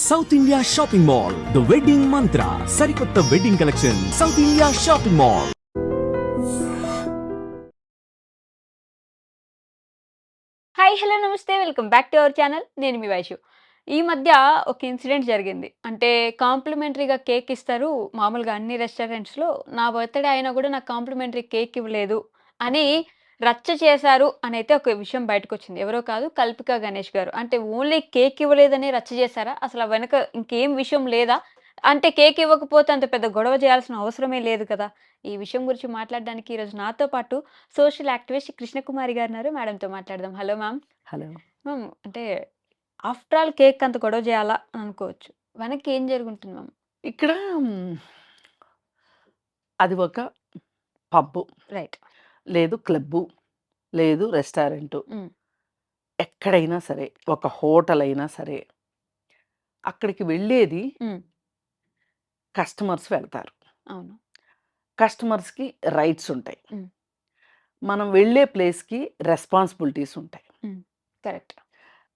South India shopping mall the wedding Mantra సరికొత్త wedding collection South India shopping mall hi hello namaste. Welcome back to our channel నేను మీ వైషు ఈ మధ్య ఒక incident జరిగింది. అంటే కాంప్లిమెంటరీగా కేక్ ఇస్తారు. మామూలుగా అన్ని రెస్టారెంట్స్లో నా బర్త్డే అయినా కూడా నాకు కాంప్లిమెంటరీ కేక్ ఇవ్వలేదు అని రచ్చ చేశారు అని అయితే ఒక విషయం బయటకు వచ్చింది ఎవరో కాదు కల్పిక గణేష్ గారు. అంటే ఓన్లీ కేక్ ఇవ్వలేదని రచ్చ చేశారా? అసలు వెనక ఇంకేం విషయం లేదా? అంటే కేక్ ఇవ్వకపోతే అంత పెద్ద గొడవ చేయాల్సిన అవసరమే లేదు కదా? ఈ విషయం గురించి మాట్లాడడానికి ఈరోజు నాతో పాటు సోషల్ యాక్టివిస్ట్ కృష్ణకుమారి గారు ఉన్నారు. మేడంతో మాట్లాడదాం. Hello ma'am. హలో. మ్యామ్ అంటే ఆఫ్టర్ ఆల్ కేక్ అంత గొడవ చేయాలా అని అనుకోవచ్చు. వెనక్కి ఏం జరుగుతుంది మ్యామ్? ఇక్కడ అది ఒక పబ్బు. రైట్. లేదు క్లబ్బు లేదు రెస్టారెంటు. ఎక్కడైనా సరే ఒక హోటల్ అయినా సరే అక్కడికి వెళ్ళేది. కస్టమర్స్ వెళ్తారు. అవును. కస్టమర్స్కి రైట్స్ ఉంటాయి. మనం వెళ్ళే ప్లేస్కి రెస్పాన్సిబిలిటీస్ ఉంటాయి. కరెక్ట్.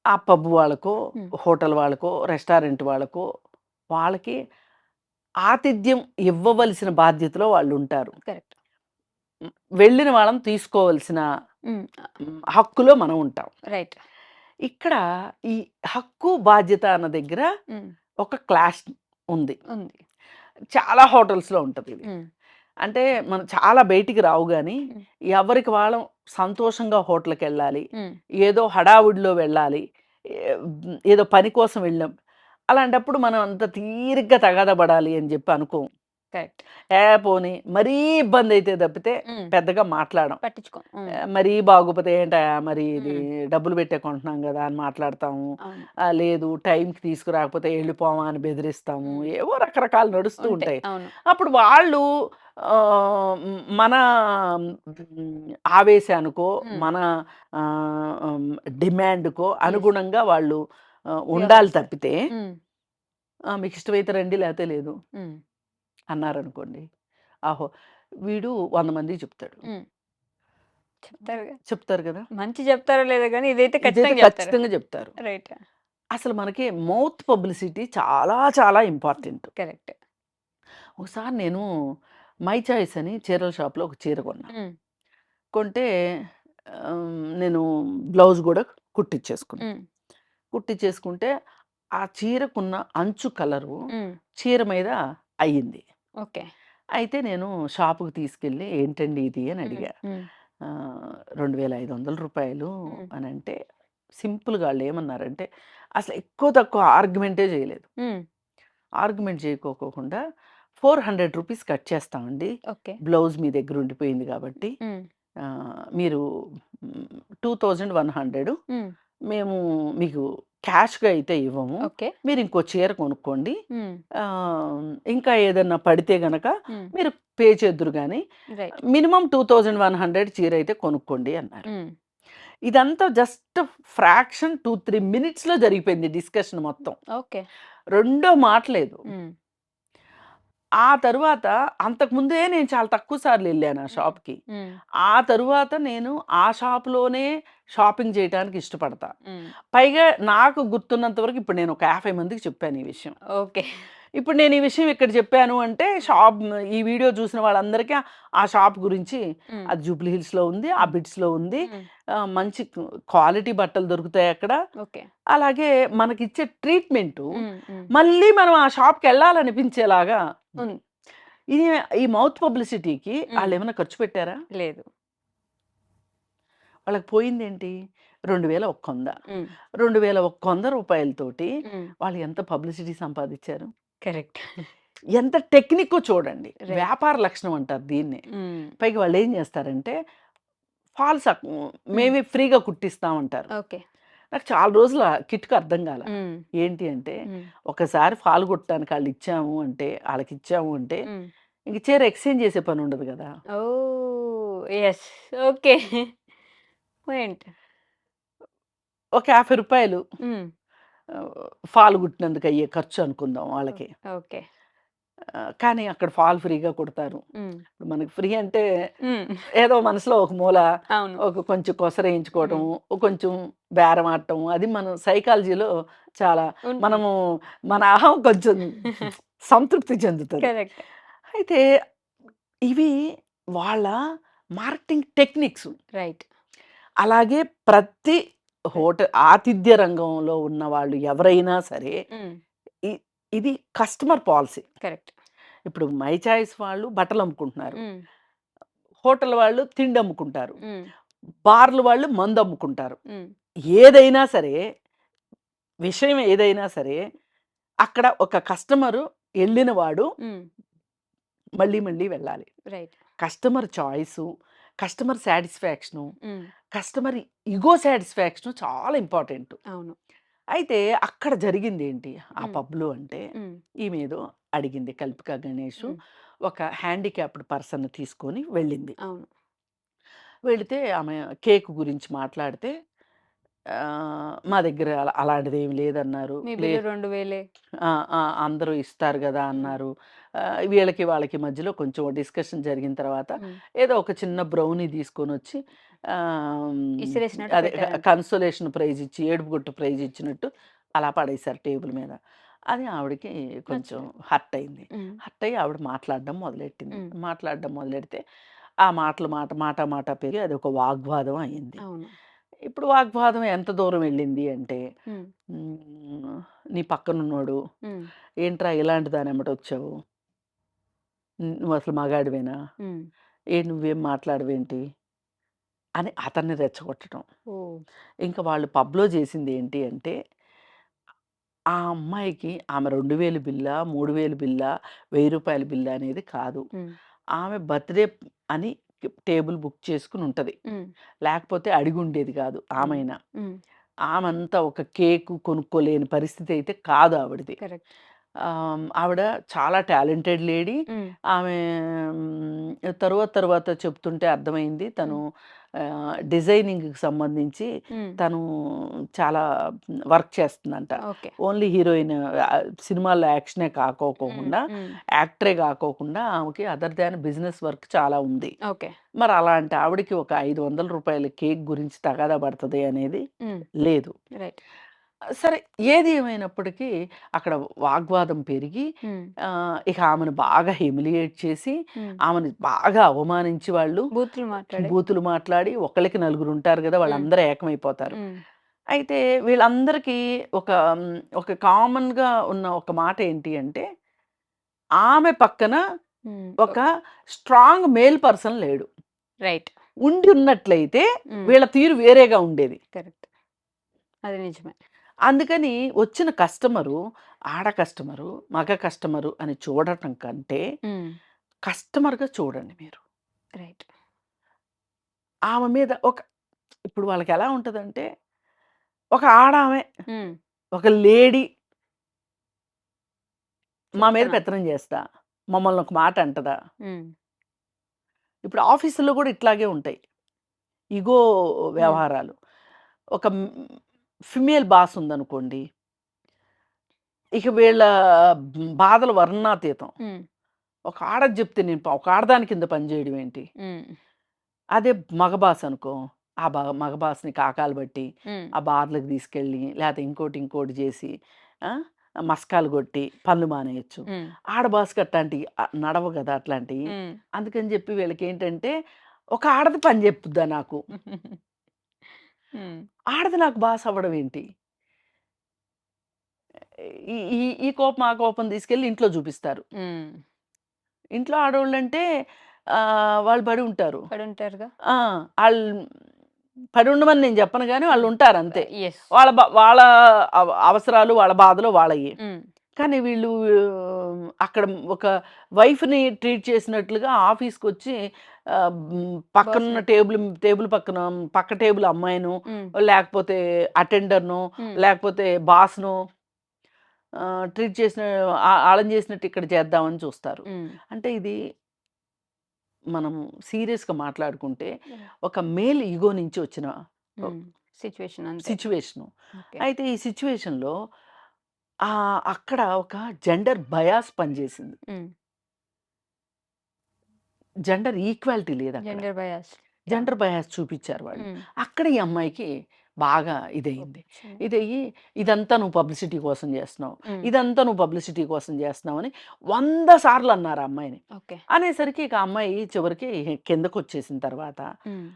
ఆ పబ్ వాళ్ళకో. హోటల్ వాళ్ళకో రెస్టారెంట్ వాళ్ళకో వాళ్ళకి ఆతిథ్యం ఇవ్వవలసిన బాధ్యతలో వాళ్ళు ఉంటారు. కరెక్ట్. వెళ్ళిన వాళ్ళని తీసుకోవలసిన హక్కులో మనం ఉంటాం. రైట్. ఇక్కడ ఈ హక్కు బాధ్యత అన్న దగ్గర ఒక క్లాష్ ఉంది. ఉంది. చాలా హోటల్స్లో ఉంటుంది ఇది. అంటే మనం చాలా బయటికి రావు కానీ. ఎవరికి వాళ్ళం సంతోషంగా హోటల్కి వెళ్ళాలి. ఏదో హడావుడిలో వెళ్ళాలి ఏదో పని కోసం వెళ్ళాం అలాంటప్పుడు మనం అంత తీరిగ్గా తగాదపడాలి అని చెప్పి అనుకోం. కరెక్ట్ ఏ పోనీ మరీ ఇబ్బంది అయితే తప్పితే. పెద్దగా మాట్లాడం పట్టించుకో. ఆ, మరీ బాగోపోతే ఏంటా మరి ఇది డబ్బులు పెట్టే కొంటున్నాం కదా అని మాట్లాడతాము అవును ఆ, లేదు టైంకి తీసుకురాకపోతే వెళ్ళిపోమా అని బెదిరిస్తాము. ఏవో రకరకాలు నడుస్తూ ఉంటాయి ఉంటాయి అవును అప్పుడు వాళ్ళు ఆ, మ్, మన మ్, ఆవేశానికో. మన ఆ, మ్, డిమాండ్కో అనుగుణంగా వాళ్ళు ఆ, ఉండాలి వ్యవహరిస్తారు. తప్పితే మ్. "ఆ, మీకు ఇష్టమైతే రండి లేకపోతే లేదు. అన్నారనుకోండి. ఆహో! వీడు వంద మందికి చెప్తాడు. చెప్తారు. చెప్తారు కదా! మంచి చెప్తారో లేదో కానీ ఇదైతే ఖచ్చితంగా చెప్తారు. రైట్. అసలు మనకి మౌత్ పబ్లిసిటీ చాలా చాలా ఇంపార్టెంట్. కరెక్ట్. ఒకసారి నేను మై చాయిస్ అని చీరల షాప్లో ఒక చీర కొన్నా. కొంటే నేను బ్లౌజ్ కూడా కుట్టించేసుకున్నా కుట్టించేసుకుంటే ఆ చీరకున్న అంచు కలరు చీర మీద అయ్యింది. ఓకే. అయితే నేను షాపుకి తీసుకెళ్ళి ఏంటండి ఇది అని అడిగా. రెండు వేల ఐదు వందల రూపాయలు. అని అంటే సింపుల్గా వాళ్ళు ఏమన్నారంటే అసలు ఎక్కువ తక్కువ ఆర్గ్యుమెంటే చేయలేదు. ఆర్గ్యుమెంట్ చేయకోకుండా ఫోర్ హండ్రెడ్ రూపీస్ కట్ చేస్తామండి ఓకే. బ్లౌజ్ మీ దగ్గర ఉండిపోయింది కాబట్టి మీరు టూ థౌజండ్ వన్ హండ్రెడ్ మేము మీకు క్యాష్గా అయితే ఇవ్వము. మీరు ఇంకో చీర కొనుక్కోండి. ఇంకా ఏదన్నా పడితే గనక మీరు పే చేద్దురు కానీ minimum two thousand one hundred చీర అయితే కొనుక్కోండి అన్నారు. ఇదంతా జస్ట్ ఫ్రాక్షన్ టూ త్రీ మినిట్స్లో జరిగిపోయింది డిస్కషన్ మొత్తం. ఓకే. రెండో మాట లేదు ఆ తరువాత అంతకుముందే నేను చాలా తక్కువ సార్లు వెళ్ళాను ఆ షాప్కి. ఆ తరువాత నేను ఆ షాప్లోనే షాపింగ్ చేయడానికి ఇష్టపడతా. పైగా నాకు గుర్తున్నంత వరకు ఇప్పుడు నేను ఒక యాభై మందికి చెప్పాను ఈ విషయం. ఓకే. ఇప్పుడు నేను ఈ విషయం ఇక్కడ చెప్పాను అంటే షాప్ ఈ వీడియో చూసిన వాళ్ళందరికీ ఆ- షాప్ గురించి అది జూబ్లీ హిల్స్లో ఉంది ఆ బిట్స్లో ఉంది. ఆ, మంచి క్వాలిటీ బట్టలు దొరుకుతాయి అక్కడ. ఓకే. అలాగే మనకిచ్చే ట్రీట్మెంట్ మళ్ళీ మనం ఆ షాప్కి వెళ్ళాలనిపించేలాగా ఉంది. ఇది ఈ మౌత్ పబ్లిసిటీకి. వాళ్ళు ఏమైనా ఖర్చు పెట్టారా? లేదు. వాళ్ళకి పోయింది ఏంటి రెండు వేల ఒక్క వంద రెండు వేల ఒక్క వంద రూపాయలతోటి వాళ్ళు ఎంత పబ్లిసిటీ సంపాదించారు? కరెక్ట్. ఎంత టెక్నిక్ చూడండి. వ్యాపార లక్షణం అంటారు దీన్ని. పైగా వాళ్ళు ఏం చేస్తారంటే ఫాల్స్? మేమే ఫ్రీగా కుట్టిస్తామంటారు. ఓకే. నాకు చాలా రోజులు కిట్కు అర్థం కాల. ఏంటి అంటే ఒకసారి ఫాల్ కుట్టడానికి వాళ్ళు ఇచ్చాము అంటే వాళ్ళకి ఇచ్చాము అంటే ఇంక చీర ఎక్స్చేంజ్ చేసే పని ఉండదు కదా. Oh yes okay. పాయింట్. ఒక యాభై రూపాయలు. ఫాల్ కుట్టినందుకు అయ్యే ఖర్చు అనుకుందాం వాళ్ళకి. ఓకే. కానీ అక్కడ ఫాల్ ఫ్రీగా కొడతారు. మనకి ఫ్రీ అంటే ఏదో మనసులో ఒక మూల ఒక కొంచెం కొసరేయించుకోవటం కొంచెం బేరం ఆడటం అది మనం సైకాలజీలో చాలా. మనము మన అహం కొంచెం సంతృప్తి చెందుతుంది. అయితే ఇవి వాళ్ళ మార్కెటింగ్ టెక్నిక్స్. రైట్. అలాగే ప్రతి హోటల్ ఆతిథ్య రంగంలో ఉన్న వాళ్ళు ఎవరైనా సరే ఇది కస్టమర్ పాలసీ. కరెక్ట్. ఇప్పుడు మై చాయిస్ వాళ్ళు బట్టలు అమ్ముకుంటున్నారు. హోటల్ వాళ్ళు తిండి అమ్ముకుంటారు. బార్లు వాళ్ళు మందు అమ్ముకుంటారు. ఏదైనా సరే విషయం ఏదైనా సరే అక్కడ ఒక కస్టమరు వెళ్ళిన వాడు మళ్ళీ మళ్ళీ వెళ్ళాలి. Right. Customer choice customer satisfaction customer ego satisfaction చాలా ఇంపార్టెంట్. అవును. అయితే అక్కడ జరిగింది ఏంటి ఆ. పబ్లో అంటే ఉమ్, ఈమె ఏదో అడిగింది కల్పిక గణేష్. ఒక హ్యాండిక్యాప్డ్ పర్సన్ తీసుకొని వెళ్ళింది. అవును. వెళితే ఆమె కేక్ గురించి మాట్లాడితే మా దగ్గర అలా అలాంటిది ఏమి లేదన్నారు. రెండు వేలే. అందరూ ఇస్తారు కదా అన్నారు. వీళ్ళకి వాళ్ళకి మధ్యలో కొంచెం డిస్కషన్ జరిగిన తర్వాత ఏదో ఒక చిన్న బ్రౌనీ తీసుకొని వచ్చి అదే. కన్సోలేషన్ ప్రైజ్ ఇచ్చి ఏడుపు గుట్టు ప్రైజ్ ఇచ్చినట్టు అలా పడేశారు టేబుల్ మీద. అది ఆవిడకి కొంచెం హర్ట్ అయింది. హర్ట్ అయ్యి ఆవిడ మాట్లాడడం మొదలెట్టింది. మాట్లాడడం మొదలెడితే ఆ మాటలు మాట మాట మాట పెరిగి అది ఒక వాగ్వాదం అయింది. ఇప్పుడు వాగ్వాదం ఎంత దూరం వెళ్ళింది అంటే నీ పక్కనున్నాడు ఏంట్రా ఇలాంటి దాని ఎమ్మట వచ్చావు? నువ్వు అసలు మగాడివేనా. ఏ నువ్వేం మాట్లాడవేంటి? అని అతన్ని రెచ్చగొట్టడం. ఇంకా వాళ్ళు పబ్లో చేసింది ఏంటి అంటే ఆ అమ్మాయికి ఆమె రెండు వేలు బిల్లా మూడు వేలు బిల్లా వెయ్యి రూపాయల బిల్లా అనేది కాదు. ఆమె బర్త్డే అని టేబుల్ బుక్ చేసుకుని ఉంటుంది. లేకపోతే అడిగి ఉండేది కాదు ఆమెనా. ఉమ్, ఆమెంతా ఒక కేకు కొనుక్కోలేని పరిస్థితి అయితే కాదు ఆవిడది. కరెక్ట్. ఆమ్, ఆవిడ చాలా టాలెంటెడ్ లేడీ. ఆమె తరువాత తర్వాత చెప్తుంటే అర్థమైంది. తను డిజైనింగ్కి సంబంధించి తను చాలా వర్క్ చేస్తుందంట. ఓన్లీ హీరోయిన్ సినిమాల్లో యాక్షనే కాకోకుండా యాక్టరే కాకోకుండా ఆమెకి అదర్ దాన్ బిజినెస్ వర్క్ చాలా ఉంది. ఓకే. మరి అలాంటి ఆవిడకి ఒక ఐదు వందల రూపాయల కేక్ గురించి తగాదా పడుతుంది అనేది లేదు. రైట్. సరే ఏది ఏమైనప్పటికీ అక్కడ వాగ్వాదం పెరిగి ఇక ఆమెను బాగా హ్యూమిలియేట్ చేసి. ఆమెను బాగా అవమానించి వాళ్ళు బూతులు మాట్లాడే. బూతులు మాట్లాడి ఒకళ్ళకి నలుగురు ఉంటారు కదా వాళ్ళందరూ ఏకమైపోతారు. అయితే వీళ్ళందరికీ ఒక ఒక కామన్గా ఉన్న ఒక మాట ఏంటి అంటే ఆమె పక్కన ఒక స్ట్రాంగ్ మేల్ పర్సన్ లేడు. రైట్. ఉండి ఉన్నట్లయితే వీళ్ళ తీరు వేరేగా ఉండేది. కరెక్ట్. అది నిజమే. అందుకని వచ్చిన కస్టమరు ఆడ కస్టమరు మగ కస్టమరు అని చూడటం కంటే కస్టమర్గా చూడండి మీరు. రైట్. ఆమె మీద ఒక ఇప్పుడు వాళ్ళకి ఎలా ఉంటుందంటే ఒక ఆడామె ఒక లేడీ మా మీద. పెత్తనం చేస్తా మమ్మల్ని ఒక మాట అంటదా? ఇప్పుడు ఆఫీసుల్లో కూడా ఇట్లాగే ఉంటాయి. ఇగో వ్యవహారాలు. ఒక ఫిమేల్ బాస్ ఉందనుకోండి. ఇక వీళ్ళ బాధలు వర్ణాతీతం. ఒక ఆడది చెప్తే నేను ఒక ఆడదాని కింద పనిచేయడం ఏంటి? అదే మగబాస్ అనుకో ఆ బ మగబాస్ని కాకాలు బట్టి ఆ బార్లకు తీసుకెళ్ళి లేకపోతే ఇంకోటి ఇంకోటి చేసి ఆ, మస్కాలు కొట్టి పనులు మానేయచ్చు. ఉమ్, ఆడబాస్కి అట్లాంటి నడవ కదా అట్లాంటివి. అందుకని చెప్పి వీళ్ళకి ఏంటంటే ఒక ఆడది పని చెప్పుద్దా నాకు? ఆడది నాకు బాస్ అవ్వడం ఏంటి? ఈ ఈ కోపం ఆ కోపం తీసుకెళ్ళి ఇంట్లో చూపిస్తారు. ఇంట్లో ఆడవాళ్ళు అంటే ఆ, వాళ్ళు పడి ఉంటారు. పడి ఉంటారుగా ఆ, వాళ్ళు పడి ఉండమని నేను చెప్పను కానీ వాళ్ళు ఉంటారు అంతే. వాళ్ళ బా- వాళ్ళ అవ- అవసరాలు వాళ్ళ బాధలు వాళ్ళవి కానీ వీళ్ళు అక్కడ ఒక వైఫ్ని ట్రీట్ చేసినట్లుగా ఆఫీస్కి వచ్చి పక్కనున్న. టేబుల్ టేబుల్ పక్కన పక్క టేబుల్ అమ్మాయిను లేకపోతే అటెండర్ను లేకపోతే బాస్ను ట్రీట్ చేసిన ఆళం చేసినట్టు ఇక్కడ చేద్దామని చూస్తారు. అంటే ఇది మనం సీరియస్గా మాట్లాడుకుంటే ఒక మేల్ ఈగో నుంచి వచ్చిన సిచ్యువేషన్ సిచ్యువేషను. అయితే ఈ సిచ్యువేషన్లో ఆహ్, అక్కడ ఒక జెండర్ బయాస్ పనిచేసింది. Hmm. Gender equality లేదక్కడ. Gender bias. Gender bias చూపిచ్చారు వాళ్ళు. హ్మ్. అక్కడ ఈ అమ్మాయికి బాగా ఇదయింది. ఇదయ్యి ఇదంతా నువ్వు పబ్లిసిటీ కోసం చేస్తున్నావు. హ్మ్. ఇదంతా నువ్వు పబ్లిసిటీ కోసం చేస్తున్నావు అని 100 సార్లు అన్నారు ఆ అమ్మాయిని. ఓకే. అనేసరికి ఇక ఆ అమ్మాయి చివరికి కిందకొచ్చేసిన తర్వాత హ్మ్.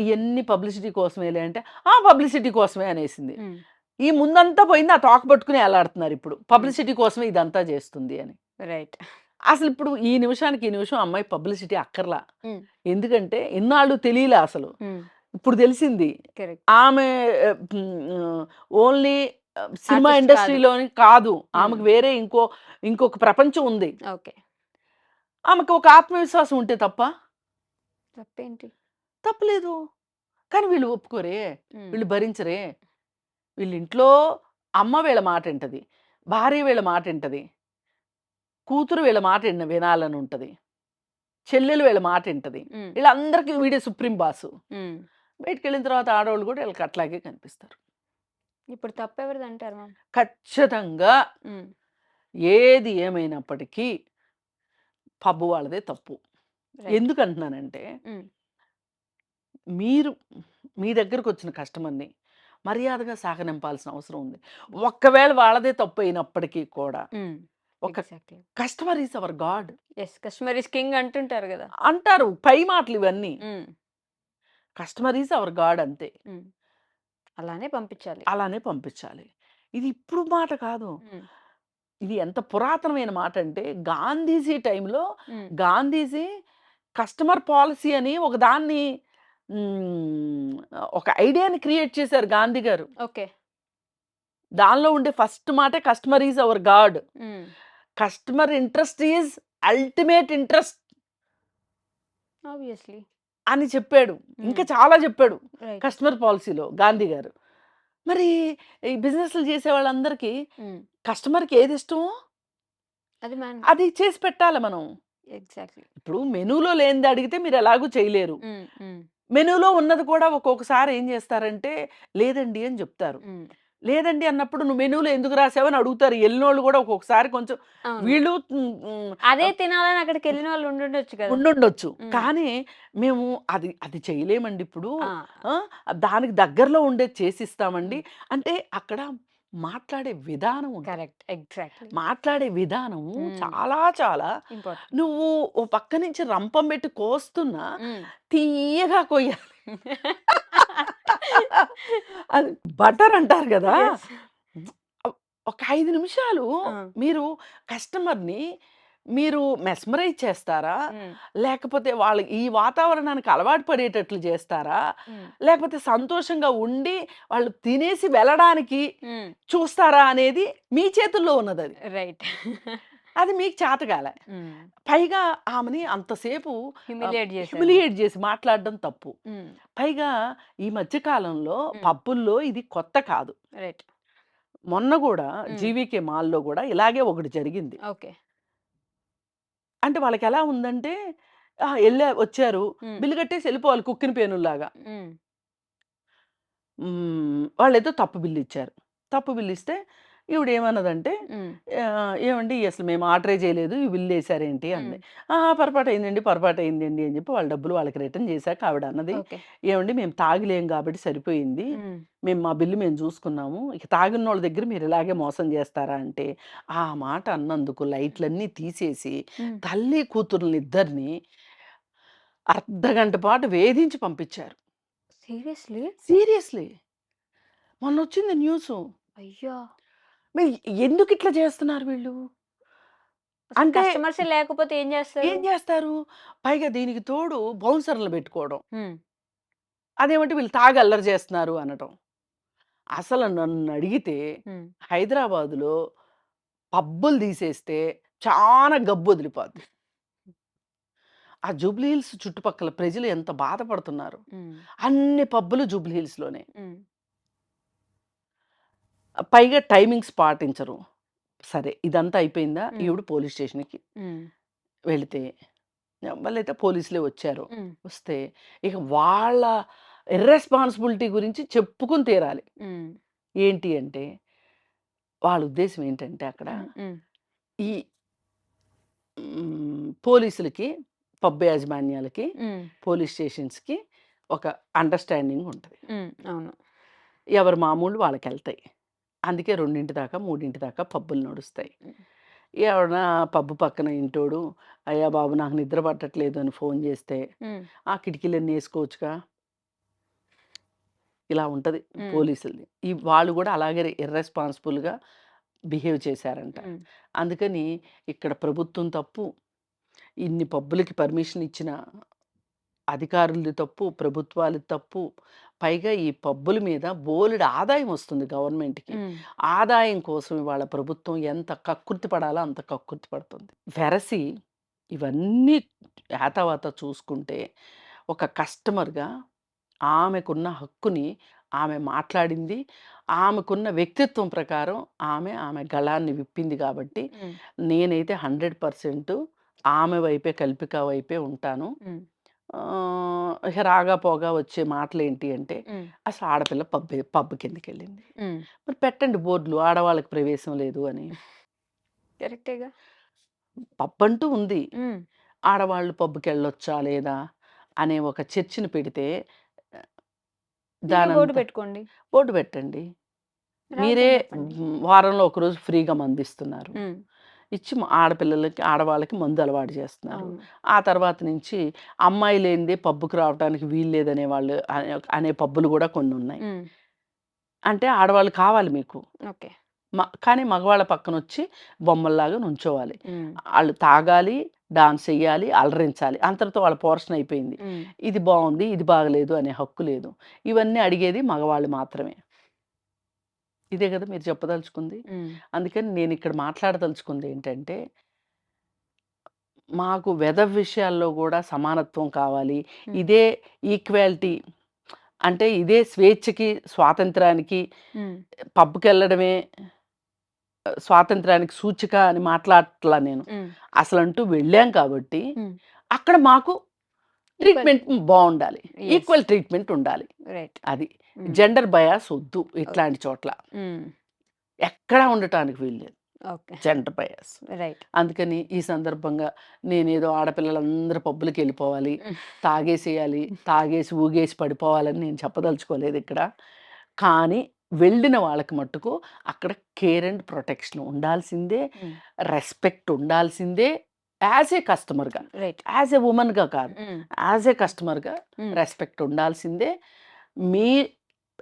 ఇయన్నీ పబ్లిసిటీ కోసమేలే అంటే, ఆ! పబ్లిసిటీ కోసమే అనేసింది. హ్మ్. ఈ ముందంతా పోయింది. ఆ తోక పట్టుకుని ఎలాడుతున్నారిప్పుడు. పబ్లిసిటీ కోసమే ఇదంతా చేస్తుంది అని. రైట్. అసలిప్పుడు ఈ నిమిషానికి ఈ నిమిషం అమ్మాయి పబ్లిసిటీ అక్కర్లా. ఎందుకంటే ఇన్నాళ్ళు తెలీలా అసలు. ఇప్పుడు తెలిసింది. ఆమె. Only cinema. ఇండస్ట్రీలోని కాదు. ఆమెకు. వేరే ఇంకో ఇంకొక ప్రపంచం ఉంది. ఓకే. ఆమెకు ఒక ఆత్మవిశ్వాసం ఉంటే తప్పా? తప్పేంటి? తప్పులేదు. కానీ వీళ్ళు ఒప్పుకోరే. వీళ్ళు భరించరే. వీళ్ళింట్లో అమ్మ వీళ్ళ మాటింటది. భార్య వీళ్ళ మాటింటది. కూతురు వీళ్ళ మాట ఇన వినాలనుంటది. చెల్లెలు వీళ్ళ మాటింటది. హ్మ్. వీళ్ళందరికీ వీడే సుప్రీం బాసు. హ్మ్. బయటికెళ్ళిన తర్వాత ఆడోళ్ళు కూడా వీళ్ళకి అట్లాగే కనిపిస్తారు. ఇప్పుడు తప్పెవరిదంటారు మ్యామ్? ఖచ్చితంగా. ఏది ఏమైనప్పటికీ పబ్బు వాళ్ళదే తప్పు. ఎందుకంటున్నానంటే. మీరు మీ దగ్గరకొచ్చిన కస్టమర్‌ని మర్యాదగా సాగనింపాల్సిన అవసరం ఉంది. ఒక్కవేళ వాళ్ళదే తప్పయినప్పటికీ కూడా హ్మ్. ఒక. Customer is our god. Yes. Customer is king అంటుంటారు గదా! అంటారు. పై మాటలు ఇవన్నీ. కస్టమర్ ఈస్ అవర్ గాడ్ అంతే. అలానే పంపించాలి. అలానే పంపించాలి. ఇది ఇప్పుడు మాట కాదు. ఇది ఎంత పురాతనమైన మాటంటే గాంధీజీ టైంలో. గాంధీజీ కస్టమర్ పాలిసీ అని ఒక దాన్ని ఒక ఐడియాని క్రియేట్ చేశారు గాంధీ గారు. ఓకే. దానిలో ఉండే ఫస్ట్ మాటే customer is our god. Customer interest is ultimate interest obviously. అని చెప్పాడు. ఇంకా. చాలా చెప్పాడు. రైట్. కస్టమర్ పాలిసీలో గాంధీ గారు. మరి ఈ బిజినెస్‌లు చేసే వాళ్ళందరికీ. కస్టమర్‌కి ఏదిష్టమో అది మ్యాన్ అది చేసి పెట్టాలి మనం. ఎగ్జాక్ట్‌లీ. ఇప్పుడు మెనూలో లేనిది అడిగితే మీరు ఎలాగూ చేయలేరు. మెనూలో ఉన్నది కూడా ఒక్కొక్కసారి ఏం చేస్తారంటే లేదండి అని చెప్తారు. లేదండి అన్నప్పుడు నువ్వు మెనూలో ఎందుకు రాసావని అడుగుతారు. ఎళ్ళినోళ్ళు కూడా ఒక్కొక్కసారి కొంచెం. వీళ్ళు అదే తినాలని అక్కడికెళ్ళిన వాళ్ళు ఉండుండొచ్చు కదా! ఉండుండొచ్చు. కానీ మేము అది అది చేయలేమండి ఇప్పుడు. దానికి దగ్గరలో ఉండేది చేసిస్తామండి. అంటే అక్కడ మాట్లాడే విధానం. కరెక్ట్. ఎగ్జాక్ట్‌లీ. మాట్లాడే విధానము హ్మ్. చాలా చాలా. నువ్వు ఓ పక్క నుంచి రంపం పెట్టి కోస్తున్నా హ్మ్. తియ్యగా కొయ్యాలి. అది బటర్ అంటారు! యెస్. ఒక 5 నిమిషాలు! మీరు కస్టమర్‌ని మీరు మెస్మరైజ్ చేస్తారా? లేకపోతే వాళ్ళు ఈ వాతావరణానికి అలవాటు పడేటట్లు చేస్తారా? లేకపోతే సంతోషంగా ఉండి వాళ్ళు తినేసి వెళ్ళడానికి. చూస్తారా అనేది మీ చేతుల్లో ఉన్నదది. రైట్. అది మీకు చేతగాలే. పైగా ఆమెని అంతసేపు హ్యూమిలియేట్ చేసి మాట్లాడడం తప్పు. పైగా ఈ మధ్య కాలంలో. పబ్బుల్లో ఇది కొత్త కాదు. రైట్. మొన్న హ్మ్. జీవీకే మాల్‌లో గూడా ఇలాగే ఒకటి జరిగింది. ఓకే. అంటే వాళ్ళకెలా ఉందంటే ఆహ్, ఎళ్ళా వచ్చారు. బిల్లు కట్టేసి ఎళ్ళిపోవాలి కుక్కిన పేనుల్లాగా. హ్మ్. హ్మ్. వాళ్ళేదో తప్పు బిల్లిచ్చారు. తప్పు బిల్లిస్తే ఈవిడేమన్నదంటే హ్మ్. ఆహ్, "ఏవండీ అసలు మేము ఆర్డరే చేయలేదు. ఈ బిల్లేసారేంటి?" అంది. హ్మ్. "ఆహా! పొరపాటయిందండి, పొరపాటయిందండి" అని చెప్పి వాళ్ళ డబ్బులు వాళ్ళకి రిటర్న్ చేశాక ఆవిడన్నది, ఓకే. "ఏవండీ మేము తాగిలేం కాబట్టి సరిపోయింది. మేము మా బిల్లు మేము చూసుకున్నాము. ఇక తాగినోళ్ళ దగ్గర మీరు ఇలాగే మోసం చేస్తారా?" అంటే ఆ మాట అన్నందుకు లైట్లన్నీ తీసేసి. తల్లి కూతుర్లిద్దరిని అర్ధగంట పాటు వేధించి పంపించారు. సీరియస్‌లీ? సీరియస్‌లీ. మొన్నొచ్చింది న్యూసు. అయ్యా! మరి ఎందుకిట్లా చేస్తున్నారు వీళ్ళు? అంటే కస్టమర్సే లేకపోతే ఏం చేస్తారు? ఏం చేస్తారు? పైగా దీనికి తోడు బౌన్సర్‌లు పెట్టుకోవడం. అదేమంటే వీళ్ళు తాగి అల్లరి చేస్తున్నారు అనటం. అసలు నన్నడిగితే హ్మ్. హైదరాబాదులో పబ్బులు తీసేస్తే చానా గబ్బొదిలిపోద్ది. ఆ జూబ్లీ హిల్స్ చుట్టుపక్కల ప్రజలు ఎంత బాధపడుతున్నారు. అన్ని పబ్బులు జూబ్లీ హిల్స్‌లోనే. పైగా టైమింగ్స్ పాటించరు. సరే ఇదంతా అయిపోయిందా? ఈవిడ పోలీస్ స్టేషన్‌కి. వెళితే మళ్ళైతే పోలీసులే వచ్చారు. వస్తే ఇక వాళ్ళ ఇర్రెస్పాన్సిబిలిటీ గురించి చెప్పుకొని తీరాలి. ఏంటి అంటే వాళ్ళ ఉద్దేశం ఏంటంటే అక్కడ ఈ పోలీసులకి పబ్ యాజమాన్యాలకి పోలీస్ స్టేషన్స్కి ఒక అండర్స్టాండింగ్ ఉంటుంది అవును ఎవరి మామూలు వాళ్ళకి వెళ్తాయి అందుకే రెండింటి దాకా మూడింటి దాకా పబ్బులు నడుస్తాయి. ఎవడన్నా పబ్బు పక్కన ఇంటోడు అయ్యా బాబు నాకు నిద్ర పట్టట్లేదు అని ఫోన్ చేస్తే ఆ కిటికీలన్నీ వేసుకోవచ్చుగా? ఇలా ఉంటుంది. పోలీసులది. ఈ వాళ్ళు కూడా అలాగే ఇర్రెస్పాన్సిబుల్గా బిహేవ్ చేశారంట. అందుకని ఇక్కడ ప్రభుత్వం తప్పు ఇన్ని పబ్బులకి పర్మిషన్ ఇచ్చిన అధికారులది తప్పు ప్రభుత్వాలది తప్పు పైగా ఈ పబ్బుల మీద బోలెడు ఆదాయం వస్తుంది గవర్నమెంట్కి. ఆదాయం కోసం ఇవాళ ప్రభుత్వం ఎంత కక్కుర్తి పడాలో అంత కక్కుర్తి పడుతుంది. వెరసి ఇవన్నీ ఏతావాత చూసుకుంటే ఒక కస్టమర్గా ఆమెకున్న హక్కుని ఆమె మాట్లాడింది ఆమెకున్న వ్యక్తిత్వం ప్రకారం ఆమె ఆమె గళాన్ని విప్పింది కాబట్టి నేనైతే హండ్రెడ్ పర్సెంట్ ఆమె వైపే కల్పిక వైపే ఉంటాను. ఇక రాగా పోగా వచ్చే మాటలు ఏంటి అంటే అసలు ఆడపిల్ల పబ్ పబ్ కిందకి వెళ్ళింది. మరి పెట్టండి బోర్డులు ఆడవాళ్ళకి ప్రవేశం లేదు అని. కరెక్టేగా పబ్ అంటూ ఉంది. ఆడవాళ్ళు పబ్కి వెళ్ళొచ్చా లేదా అనే ఒక చర్చను పెడితే దాని బోర్డు పెట్టుకోండి. బోర్డు పెట్టండి. మీరే వారంలో ఒకరోజు ఫ్రీగా మందు ఇస్తున్నారు ఉమ్, ఇచ్చి ఆడపిల్లలకి ఆడవాళ్ళకి మందు అలవాటు చేస్తున్నారు. ఆ తర్వాత నుంచి అమ్మాయి లేనిదే పబ్బుకి రావడానికి వీలు లేదనే వాళ్ళు అనే- పబ్బులు కూడా కొన్ని ఉన్నాయి. అంటే ఆడవాళ్ళు కావాలి మీకు. ఓకే. కానీ మగవాళ్ళ పక్కన వచ్చి బొమ్మల్లాగా నుంచోవాలి. వాళ్ళు తాగాలి డాన్స్ చెయ్యాలి అలరించాలి అంతటితో వాళ్ళ పోర్షన్ అయిపోయింది. ఇది బాగుంది ఇది బాగలేదు అనే హక్కు లేదు. ఇవన్నీ అడిగేది మగవాళ్ళు మాత్రమే. ఇదే కదా మీరు చెప్పదలుచుకుంది. అందుకని నేను ఇక్కడ మాట్లాడదలుచుకుంది ఏంటంటే మాకు వెద విషయాల్లో కూడా సమానత్వం కావాలి. ఇదే ఈక్వాలిటీ అంటే ఇదే స్వేచ్ఛకి స్వాతంత్రానికి పబ్కి వెళ్ళడమే స్వాతంత్రానికి సూచిక అని మాట్లాడట్లా నేను. అసలు అంటూ వెళ్ళాం కాబట్టి. అక్కడ మాకు ట్రీట్మెంట్ బాగుండాలి. ఈక్వల్ ట్రీట్మెంట్ ఉండాలి. రైట్ అది. జెండర్ బయాస్ వద్దు ఇట్లాంటి చోట్ల. ఎక్కడా ఉండటానికి వీల్లేదు ఓకే. Gender bias. రైట్. అందుకని ఈ సందర్భంగా నేనేదో ఆడపిల్లలందరూ పబ్బులకి వెళ్ళిపోవాలి. తాగేసేయాలి తాగేసి ఊగేసి పడిపోవాలని నేను చెప్పదలుచుకోలేదు ఇక్కడ. కానీ వెళ్ళిన వాళ్ళకి మట్టుకు అక్కడ కేర్ అండ్ ప్రొటెక్షన్ ఉండాల్సిందే. రెస్పెక్ట్ ఉండాల్సిందే యాజ్ ఏ కస్టమర్గా. రైట్. యాజ్ ఏ ఉమెన్గా కాదు. యాజ్ ఏ కస్టమర్గా రెస్పెక్ట్ ఉండాల్సిందే. మీ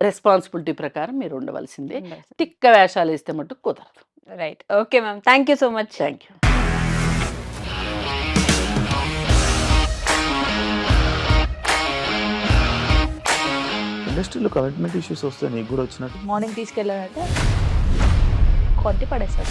రెస్పాన్సిబిలిటీ ప్రకారం మీరు ఉండవలసిందే. తిక్క వేషాలు వేస్తే మటుకు కుదరదు. Right okay ma'am thank you so much thank you ఇండస్ట్రీలో కమిట్మెంట్ ఇష్యూస్ వస్తే నీకు కూడా వచ్చినట్టు? మార్నింగ్ తీసుకెళ్ళాలంటే కొద్ది పడేస్తారు